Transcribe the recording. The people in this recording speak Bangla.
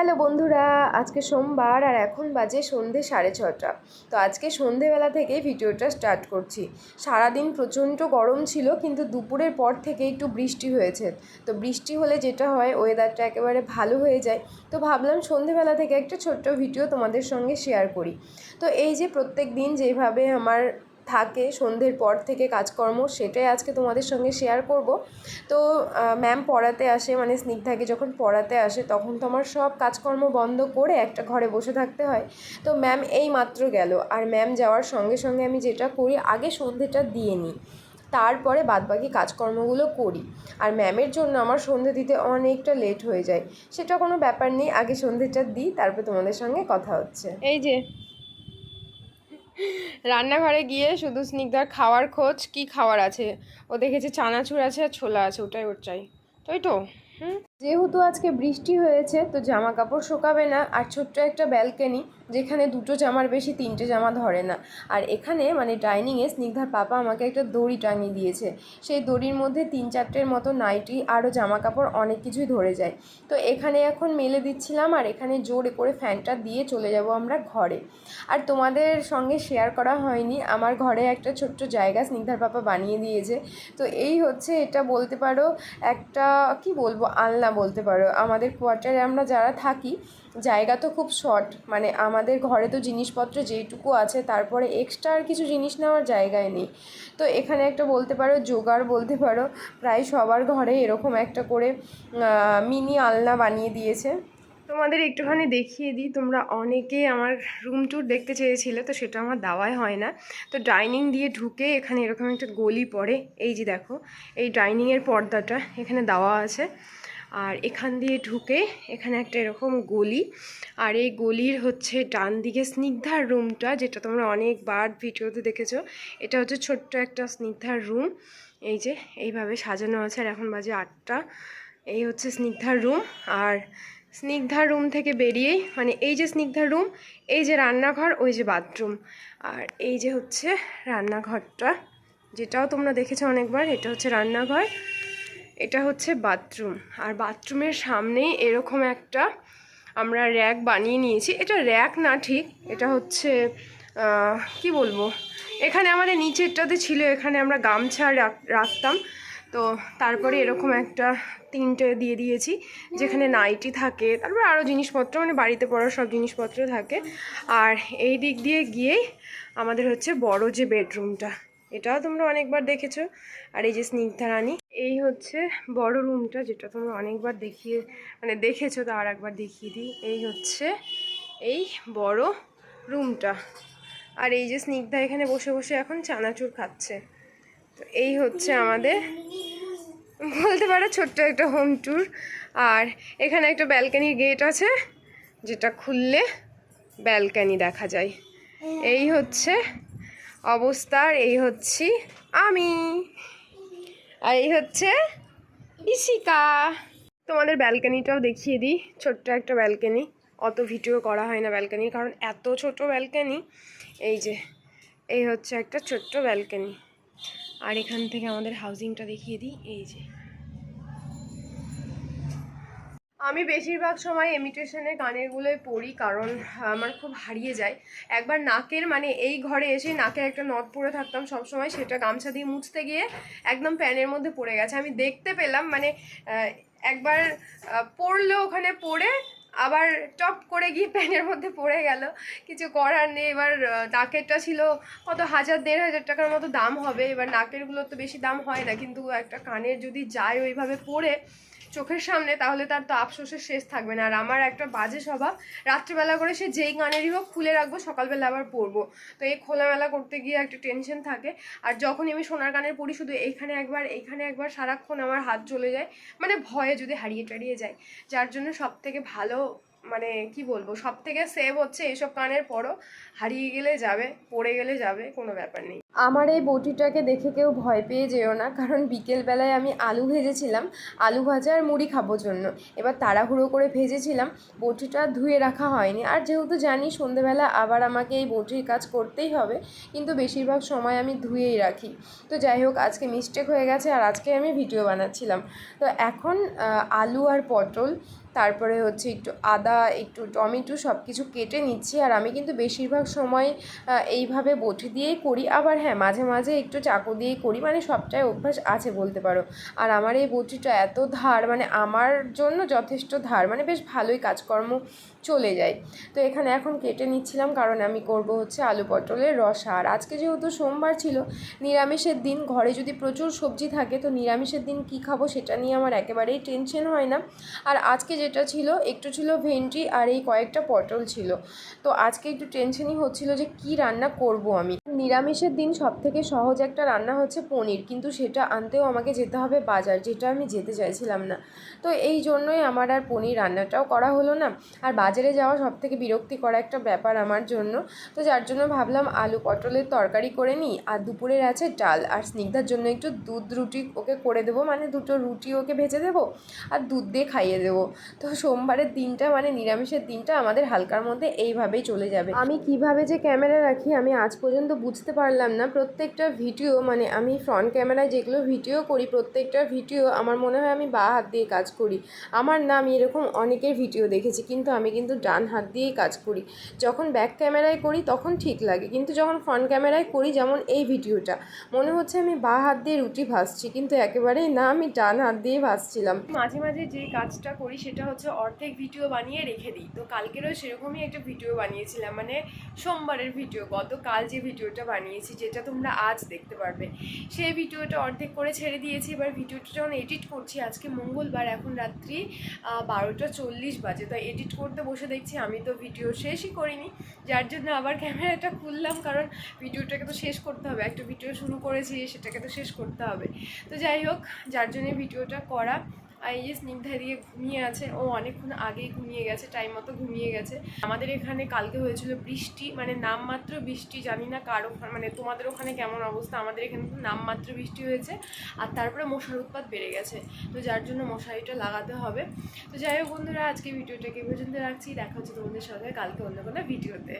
হ্যালো বন্ধুরা, আজকে সোমবার আর এখন বাজে সন্ধে সাড়ে ছটা। তো আজকে সন্ধেবেলা থেকেই ভিডিওটা স্টার্ট করছি। সারাদিন প্রচণ্ড গরম ছিল, কিন্তু দুপুরের পর থেকে একটু বৃষ্টি হয়েছে। তো বৃষ্টি হলে যেটা হয় ওয়েদারটা একেবারে ভালো হয়ে যায়। তো ভাবলাম সন্ধেবেলা থেকে একটা ছোট্ট ভিডিও তোমাদের সঙ্গে শেয়ার করি। তো এই যে প্রত্যেক দিন যেভাবে আমার থাকে, সন্ধ্যের পর থেকে কাজকর্ম, সেটাই আজকে তোমাদের সঙ্গে শেয়ার করব। তো ম্যাম পড়াতে আসে মানে স্নিগ্ধাকে যখন পড়াতে আসে, তখন তো আমার সব কাজকর্ম বন্ধ করে একটা ঘরে বসে থাকতে হয়। তো ম্যাম এই মাত্র গেল। আর ম্যাম যাওয়ার সঙ্গে সঙ্গে আমি যেটা করি, আগে সন্ধেটা দিয়ে নিই। তারপরে বাদবাকি কাজকর্মগুলো করি। আর ম্যামের জন্য আমার সন্ধে দিতে অনেকটা লেট হয়ে যায়। সেটা কোনো ব্যাপার নেই, আগে সন্ধেটা দিই, তারপর তোমাদের সঙ্গে কথা হচ্ছে। এই যে রান্নাঘরে গিয়ে শুধু স্নিগ্ধার খাওয়ার খোঁজ, কি খাওয়ার আছে? ও দেখেছে চানাচুর আছে আর ছোলা আছে, ওটাই ওর চাই। তাই তো? হুম? যেহেতু আজকে বৃষ্টি হয়েছে, তো জামা কাপড় শুকাবে না। আর ছোট্ট একটা ব্যালকানি, যেখানে দুটো জামার বেশি তিনটে জামা ধরে না। আর এখানে মানে ডাইনিংয়ে স্নিগ্ধার পাপা আমাকে একটা দড়ি টাঙিয়ে দিয়েছে। সেই দড়ির মধ্যে তিন চারটের মতো নাইটি আরও জামা কাপড় অনেক কিছুই ধরে যায়। তো এখানে এখন মেলে দিচ্ছিলাম, আর এখানে জোরে করে ফ্যানটা দিয়ে চলে যাব আমরা ঘরে। আর তোমাদের সঙ্গে শেয়ার করা হয়নি, আমার ঘরে একটা ছোট্ট জায়গা স্নিগ্ধার পাপা বানিয়ে দিয়েছে। তো এই হচ্ছে, এটা বলতে পারো, একটা, কি বলব, আলনা বলতে পারো। আমাদের কোয়ার্টারে আমরা যারা থাকি, জায়গা তো খুব শর্ট মানে আমাদের ঘরে তো জিনিসপত্র যেইটুকু আছে, তারপরে এক্সট্রা আর কিছু জিনিস নেওয়ার জায়গায় নেই। তো এখানে একটা বলতে পারো, জোগাড় বলতে পারো, প্রায় সবার ঘরে এরকম একটা করে মিনি আলনা বানিয়ে দিয়েছে। তোমাদের একটুখানি দেখিয়ে দিই, তোমরা অনেকেই আমার রুম ট্যুর দেখতে চেয়েছিলে, তো সেটা আমার দেওয়াই হয় না। তো ডাইনিং দিয়ে ঢুকে এখানে এরকম একটা গলি পড়ে, এই যে দেখো, এই ডাইনিংয়ের পর্দাটা এখানে দেওয়া আছে। আর এখান দিয়ে ঢুকে এখানে একটা এরকম গলি। আর এই গলির হচ্ছে ডান দিকে স্নিগ্ধার রুমটা, যেটা তোমরা অনেকবার ভিডিওতে দেখেছ। এটা হচ্ছে ছোট্ট একটা স্নিগ্ধার রুম। এই যে, এইভাবে সাজানো আছে আর এখন বাজে আটটা। এই হচ্ছে স্নিগ্ধার রুম। আর স্নিগ্ধার রুম থেকে বেরিয়েই মানে এই যে স্নিগ্ধার রুম, এই যে রান্নাঘর, ওই যে বাথরুম। আর এই যে হচ্ছে রান্নাঘরটা, যেটাও তোমরা দেখেছ অনেকবার, এটা হচ্ছে রান্নাঘর। এটা হচ্ছে বাথরুম। আর বাথরুমের সামনেই এরকম একটা আমরা র্যাক বানিয়ে নিয়েছি। এটা র্যাক না ঠিক, এটা হচ্ছে কি বলব? এখানে আমাদের নিচেরটাতে ছিল, এখানে আমরা গামছা রাখতাম। তো তারপরে এরকম একটা তিনটে দিয়ে দিয়েছি, যেখানে নাইটি থাকে, তারপরে আরও জিনিসপত্র মানে বাড়িতে পড়ার সব জিনিসপত্র থাকে। আর এই দিক দিয়ে গিয়েই আমাদের হচ্ছে বড় যে বেডরুমটা। এটাও তোমরা অনেকবার দেখেছ। আর এই যে স্নিগ্ধা রানী, এই হচ্ছে বড় রুমটা যেটা তোমরা অনেকবার দেখিয়ে মানে দেখেছ, তো আর একবার দেখিয়ে দিই। এই হচ্ছে এই বড় রুমটা আর এই যে স্নিগ্ধা এখানে বসে বসে এখন চানাচুর খাচ্ছে। তো এই হচ্ছে আমাদের, বলতে পারো ছোট্ট একটা হোম ট্যুর আর এখানে একটা ব্যালকানির গেট আছে, যেটা খুললে ব্যালকানি দেখা যায়। এই হচ্ছে অবস্থার, এই হচ্ছি আমি। আর এই হচ্ছে ইশিকা তোমাদের ব্যালকানিটাও দেখিয়ে দিই, ছোট্ট একটা ব্যালকানি। অত ভিডিও করা হয় না ব্যালকানির, কারণ এত ছোট ব্যালকানি, এই যে, এই হচ্ছে একটা ছোট্ট ব্যালকানি। আর এখান থেকে আমাদের হাউজিংটা দেখিয়ে দিই, এই যে। আমি বেশিরভাগ সময় ইমিটেশনের গানেরগুলোই পড়ি কারণ, আমার খুব হারিয়ে যায়। একবার নাকের মানে এই ঘরে এসে নাকের একটা নথ পরে থাকতাম সব সময় সেটা গামছা দিয়ে মুছতে গিয়ে একদম প্যানের মধ্যে পড়ে গেছে। আমি দেখতে পেলাম মানে একবার পড়ল ওখানে পড়ে, আবার টপ করে গিয়ে প্যানের মধ্যে পড়ে গেল। কিছু করার নেই, এবার নাকেরটা ছিল কত হাজার, দেড় হাজার টাকার মতো দাম হবে। এবার নাকেরগুলো তো বেশি দাম হয় না, কিন্তু একটা কানের যদি যায় ওইভাবে পড়ে চোখের সামনে, তাহলে তার তো আফসোসের শেষ থাকবে না। আর আমার একটা বাজে স্বভাব, রাত্রিবেলা করে সে যেই গানেরই হোক খুলে রাখব, সকালবেলা আবার পড়ব। তো এই খোলামেলা করতে গিয়ে একটা টেনশন থাকে। আর যখনই আমি সোনার গানের পড়ি শুধু এখানে একবার এইখানে একবার, সারাক্ষণ আমার হাত চলে যায়। মানে ভয়ে যদি হারিয়ে টারিয়ে যায়। যার জন্য সব থেকে ভালো মানে কি বলব সব থেকে সেভ হচ্ছে এইসব কানের পরও। হারিয়ে গেলে যাবে, পড়ে গেলে যাবে, কোনো ব্যাপার নেই। আমার এই বটিটাকে দেখে কেউ ভয় পেয়ে যেও না, কারণ বিকেলবেলায় আমি আলু ভেজেছিলাম, আলু ভাজা আর মুড়ি খাব জন্য। এবার তাড়াহুড়ো করে ভেজেছিলাম, বটিটা ধুয়ে রাখা হয়নি। আর যেহেতু জানি সন্ধেবেলা আবার আমাকে এই বটির কাজ করতেই হবে, কিন্তু বেশিরভাগ সময় আমি ধুয়েই রাখি। তো যাই হোক, আজকে মিস্টেক হয়ে গেছে, আর আজকে আমি ভিডিও বানাচ্ছিলাম। তো এখন আলু আর পটল তারপরে হচ্ছে একটু আদা, একটু টমেটো সব কিছু কেটে নিচ্ছি। আর আমি কিন্তু বেশিরভাগ সময় এইভাবে বটি দিয়েই করি। আবার হ্যাঁ মাঝে মাঝে একটু চাকু দিয়েই করি। মানে সবটাই অভ্যাস আছে বলতে পারো। আর আমার এই বটিটা এত ধার মানে আমার জন্য যথেষ্ট ধার। মানে বেশ ভালোই কাজকর্ম চলে যায়। তো এখানে এখন কেটে নিচ্ছিলাম কারণ আমি করব হচ্ছে আলু পটলের রসা। আর আজকে যেহেতু সোমবার ছিল, নিরামিষের দিন, ঘরে যদি প্রচুর সবজি থাকে, তো নিরামিষের দিন কি খাব সেটা নিয়ে আমার একেবারেই টেনশন হয় না। আর আজকে যেটা ছিল, একটু ছিল ভেন্ডি আর এই কয়েকটা পটল ছিল। তো আজকে একটু টেনশনই হচ্ছিল যে কি রান্না করব আমি। নিরামিষের দিন সব থেকে সহজ একটা রান্না হচ্ছে পনির, কিন্তু সেটা আনতেও আমাকে যেতে হবে বাজার, যেটা আমি যেতে চাইছিলাম না। তো এই জন্যই আমার আর পনির রান্নাটাও করা হলো না। আর বাজারে যাওয়া সব থেকে বিরক্তি করা একটা ব্যাপার আমার জন্য। তো যার জন্য ভাবলাম আলু পটলের তরকারি করে নিই, আর দুপুরের আছে ডাল। আর স্নিগ্ধার জন্য একটু দুধ রুটি ওকে করে দেবো মানে দুটো রুটি ওকে ভেজে দেবো, আর দুধ দিয়ে খাইয়ে দেবো। তো সোমবারের দিনটা মানে নিরামিষের দিনটা আমাদের হালকার মধ্যে এইভাবেই চলে যাবে। আমি কীভাবে যে ক্যামেরা রাখি আমি আজ পর্যন্ত বুঝতে পারলাম না। প্রত্যেকটা ভিডিও মানে আমি ফ্রন্ট ক্যামেরায় যেগুলো ভিডিও করি, প্রত্যেকটা ভিডিও আমার মনে হয় আমি বা হাত দিয়ে কাজ করি। আমার না আমি এরকম অনেকের ভিডিও দেখেছি, কিন্তু আমি কিন্তু ডান হাত দিয়েই কাজ করি। যখন ব্যাক ক্যামেরায় করি তখন ঠিক লাগে, কিন্তু যখন ফ্রন্ট ক্যামেরায় করি যেমন এই ভিডিওটা, মনে হচ্ছে আমি বা হাত দিয়ে রুটি ভাজছি, কিন্তু একেবারেই না, আমি ডান হাত দিয়ে ভাজছিলাম। মাঝে মাঝে যে কাজটা করি সেটা হচ্ছে অর্ধেক ভিডিও বানিয়ে রেখে দিই। তো কালকেরও সেরকমই একটা ভিডিও বানিয়েছিলাম মানে সোমবারের ভিডিও গতকাল যে ভিডিওটা বানিয়েছি, যেটা তোমরা আজ দেখতে পারবে। সেই ভিডিওটা অর্ধেক করে ছেড়ে দিয়েছি, এবার ভিডিওটা যখন এডিট করছি, আজকে মঙ্গলবার, এখন রাত্রি বারোটা চল্লিশ বাজে। তো এডিট করতে বসে দেখছি, আমি তো ভিডিও শেষই করিনি, যার জন্য আবার ক্যামেরাটা খুললাম, কারণ ভিডিওটাকে তো শেষ করতে হবে। একটা ভিডিও শুরু করেছি, সেটাকে তো শেষ করতে হবে। তো যাই হোক, যার জন্য ভিডিওটা করা। আর এই স্নিগ্ধা দিয়ে ঘুমিয়ে আছে, ও অনেকক্ষণ আগেই ঘুমিয়ে গেছে টাইম মতো ঘুমিয়ে গেছে। আমাদের এখানে কালকে হয়েছিল বৃষ্টি মানে নামমাত্র বৃষ্টি, জানি না কার মানে তোমাদের ওখানে কেমন অবস্থা, আমাদের এখানে তো নামমাত্র বৃষ্টি হয়েছে, আর তারপরে মশার উৎপাত বেড়ে গেছে। তো যার জন্য মশারিটা লাগাতে হবে। তো যাই হোক বন্ধুরা, আজকে ভিডিওটাকে পর্যন্ত রাখছি, দেখা হচ্ছে তোমাদের সঙ্গে কালকে অন্য কোনো ভিডিওতে।